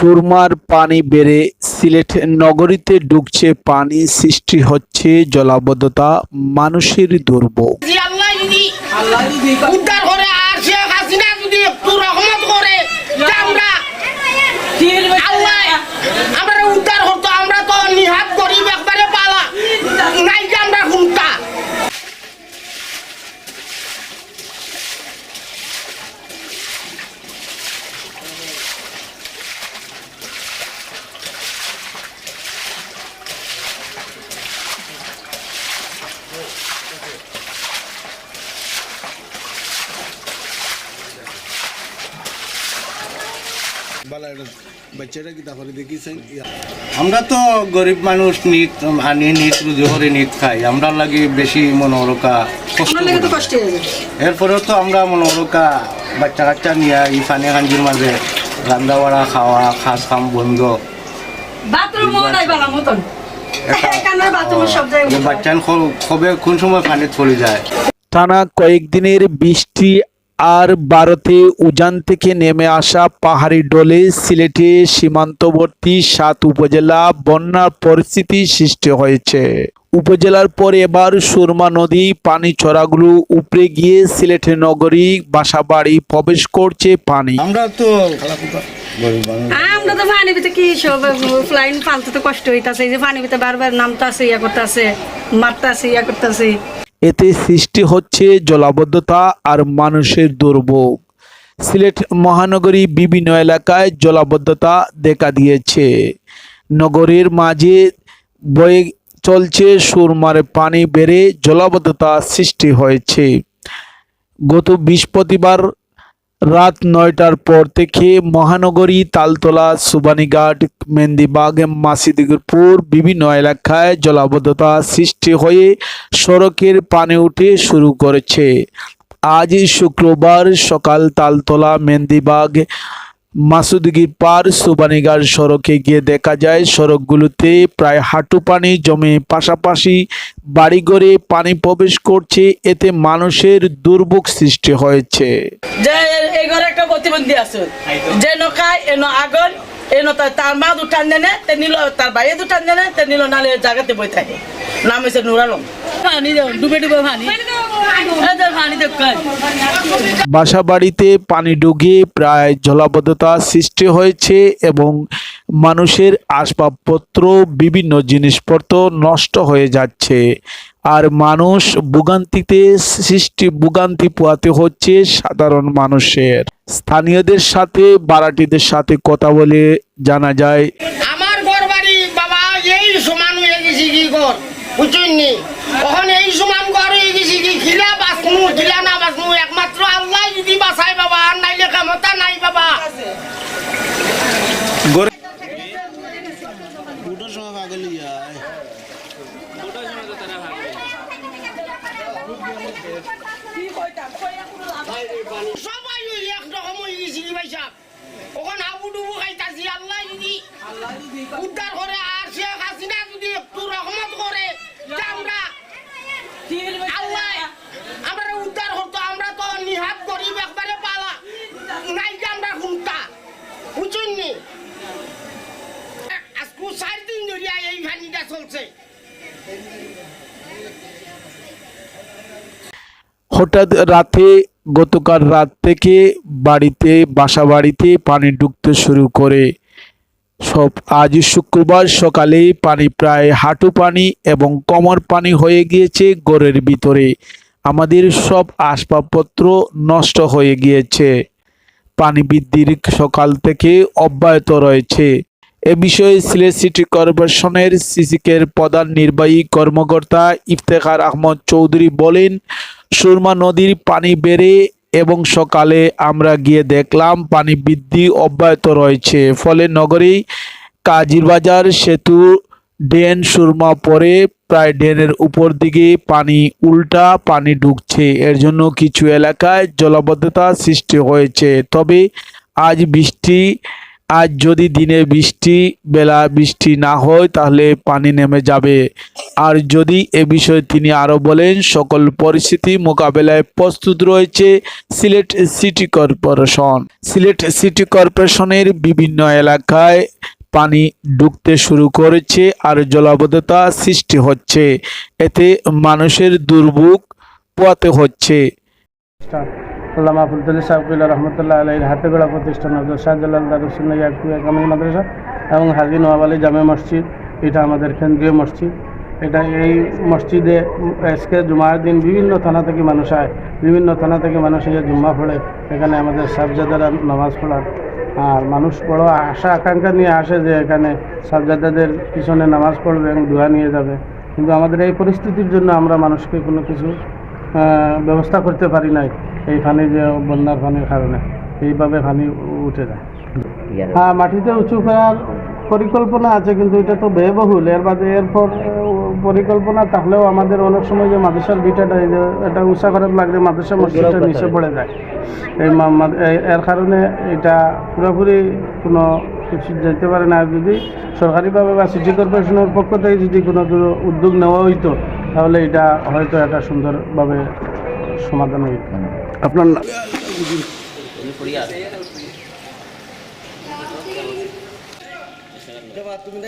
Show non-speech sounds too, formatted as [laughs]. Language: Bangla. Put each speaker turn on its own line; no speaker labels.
সুরমার পানি বেড়ে সিলেট নগরীতে ঢুকছে পানি সৃষ্টি হচ্ছে জলাবদ্ধতা মানুষের দুর্ভোগ।
উদ্ধার করে আর শেখ হাসিনা যদি একটু রহমত করে তা আমরা আল্লাহ আমরা উদ্ধার হতো আমরা তো নিহাত গরিব একবারে পালা নাই যে আমরা হুনতা
বালা এটা বাচ্চাটা কি তারপরে দেখিছেন
আমরা তো গরিব মানুষ নিত আনি নিত রুজি করে নিত খাই। আমরা লাগি বেশি মনোরকা কষ্ট
হয়ে
এরপরেও তো আমরা মনোরকা বাচ্চা কাচ্চা নিয়ে পানি কাঞ্জির মাঝে রান্না বাড়া খাওয়া খাস খাম বন্ধ। [laughs] বাচ্চান কবে কোন সময় পানি চলে যায়?
টানা কয়েকদিনের বৃষ্টি আর ভারতে উজান থেকে নেমে আসা পাহাড়ি ডলে সিলেটে সীমান্তবর্তী সাত উপজেলা বন্যার পরিস্থিতি সৃষ্টি হয়েছে। উপজেলার পর এবার সুরমা নদী পানি ছড়াগুলো উপরে গিয়ে সিলেট নগরী বাসাবাড়ি প্রবেশ করছে পানি।
আমরা তো
আমরা তো পানি ভিতরে কি সব ফ্লাইন ফালতে তো কষ্ট হইতাছে। যে পানি ভিতরে বারবার নামতাছে ইয়া করতেছে মারতাছে ইয়া করতেছে।
এতে সৃষ্টি হচ্ছে জলাবদ্ধতা আর মানুষের দুর্ভোগ। সিলেট মহানগরী বিভিন্ন এলাকায় জলাবদ্ধতা দেখা দিয়েছে। নগরীর মাঝে বয়ে চলছে সুরমার পানি বেড়ে জলাবদ্ধতা সৃষ্টি হয়েছে। গত বৃহস্পতিবার রাত নয়টার পর থেকে মহানগরী, তালতলা, সুবানীঘাট মেন্দিবাগ মাসিদিগুরপুর বিভিন্ন এলাকায় জলাবদ্ধতা সৃষ্টি হয়ে সড়কের পানে উঠে শুরু করেছে। আজ শুক্রবার সকাল তালতলা মেন্দিবাগ মাসুদগির পার সুবানীঘাট সড়কে গিয়ে দেখা যায় সড়কগুলোতে প্রায় হাঁটু পানি জমে। পাশাপাশি বাড়িঘরে পানি প্রবেশ করছে এতে মানুষের দুর্ভোগ সৃষ্টি হয়েছে।
যে এই ঘরে একটা প্রতিবন্ধী আছে। যে নখায় এনো আগন এনো তার তার মা দুটান দেনে তে নিল তার বাইরে দুটান দেনে তে নিল নালে জায়গাতে বই থাকে। নাম হয়েছে নুরালম। পানি ডুবে ডুবে পানি
বাসা বাড়িতে পানি ঢুকে প্রায় জলাবদ্ধতা সৃষ্টি হয়েছে এবং মানুষের আসবাবপত্র, বিভিন্ন জিনিসপত্র নষ্ট হয়ে যাচ্ছে। আর মানুষ ভোগান্তিতে, সৃষ্টি ভোগান্তি পোয়াতে হচ্ছে সাধারণ মানুষের। স্থানীয়দের সাথে, বারাটিদের সাথে কথা বলে জানা যায়,
আমার ঘর বাড়ি বাবা, এই সমান হয়ে গেছি কি ঘর এই সমান ঘর বাঁচনু খিলা না বাঁচনু একমাত্র আল্লাহ যদি বাঁচায় বাবা আর নাইলে ক্ষমতা নাই বাবা। সবাই ওই একরকম হয়ে গেছি ভাই সাহেব। ওখানে হাবু ডুবু খাইতাছি আল্লাহ যদি উদ্ধার করে আর শেখ হাসিনা যদি একটু রহমত করে তা আমরা আল্লাহ আমরা উদ্ধার হতো আমরা তো নিহাত গরিব একবারে পালা নাই যে আমরা হুনতা বুঝছেন নি আজকু চার দিন ধরিয়া এই ভানিটা চলছে।
হঠাৎ রাতে, গতকাল রাত থেকে বাড়িতে বাসা বাড়িতে পানি ঢুকতে শুরু করে। সব আজ শুক্রবার সকালে পানি প্রায় হাঁটু পানি এবং কোমর পানি হয়ে গিয়েছে ঘরের ভিতরে। আমাদের সব আসবাবপত্র নষ্ট হয়ে গিয়েছে। পানি বৃদ্ধির সকাল থেকে অব্যাহত রয়েছে। এ বিষয়ে সিলেট সিটি কর্পোরেশনের সিসিকের প্রধান নির্বাহী কর্মকর্তা ইফতেখার আহমদ চৌধুরী বলেন, সুরমা নদীর পানি বেড়ে এবং সকালে আমরা গিয়ে দেখলাম পানি বৃদ্ধি অব্যাহত রয়েছে। ফলে নগরী কাজিরবাজার সেতু, ড্রেন সুরমা পরে প্রায় ড্রেনের উপর দিকে পানি উল্টা পানি ঢুকছে। এর জন্য কিছু এলাকায় জলাবদ্ধতা সৃষ্টি হয়েছে। তবে আজ বৃষ্টি আজ যদি দিনে বৃষ্টি বেলা বৃষ্টি না হয়, তাহলে পানি নেমে যাবে। আর যদি এ বিষয়ে তিনি আরও বলেন, সকল পরিস্থিতি মোকাবেলায় প্রস্তুত রয়েছে Sylhet city corporation. Sylhet city কর্পোরেশনের বিভিন্ন এলাকায় পানি ঢুকতে শুরু করেছে আর জলাবদ্ধতা সৃষ্টি হচ্ছে। এতে মানুষের দুর্ভোগ পোয়াতে হচ্ছে।
আল্লামা আবুদ্দুল সাহবুল্লাহ রহমতুল্লাহ আলহীর হাতে প্রতিষ্ঠান হজরত শাহজালাল দারুসুল্লাহ ইয়াকুব কামিল মাদ্রাসা এবং হাজি নওয়াব আলী জামে মসজিদ, এটা আমাদের কেন্দ্রীয় মসজিদ। এটা এই মসজিদে আজকে জুমার দিন বিভিন্ন থানা থেকে মানুষ আয়, বিভিন্ন থানা থেকে মানুষ এসে জুম্মা পড়ে। এখানে আমাদের সাবজাদারা নামাজ পড়ার। আর মানুষ বড় আশা, আকাঙ্ক্ষা নিয়ে আসে যে এখানে সাবজাদাদের পিছনে নামাজ পড়বে এবং দোয়া নিয়ে যাবে। কিন্তু আমাদের এই পরিস্থিতির জন্য আমরা মানুষকে কোনো কিছু ব্যবস্থা করতে পারি নাই। এই পানি যে বন্যার পানির কারণে এইভাবে পানি উঠে যায়। হ্যাঁ মাটিতে উঁচু করার পরিকল্পনা আছে কিন্তু এটা তো ব্যয়বহুল। এর বাদে এরপর পরিকল্পনা থাকলেও আমাদের অনেক সময় যে মাদ্রাসার বিটাটা এই যে এটা উঁচা করার লাগলে মাদ্রাসা মসজিদটা নিচে পড়ে যায়। এই এর কারণে এটা পুরোপুরি কোনো কিছু যেতে পারে না। আর যদি সরকারিভাবে বা সিটি কর্পোরেশনের পক্ষ থেকে যদি কোনো কোনো উদ্যোগ নেওয়া হইতো তাহলে এটা হয়তো একটা সুন্দরভাবে সমাধান হইত। আপনার
তুমি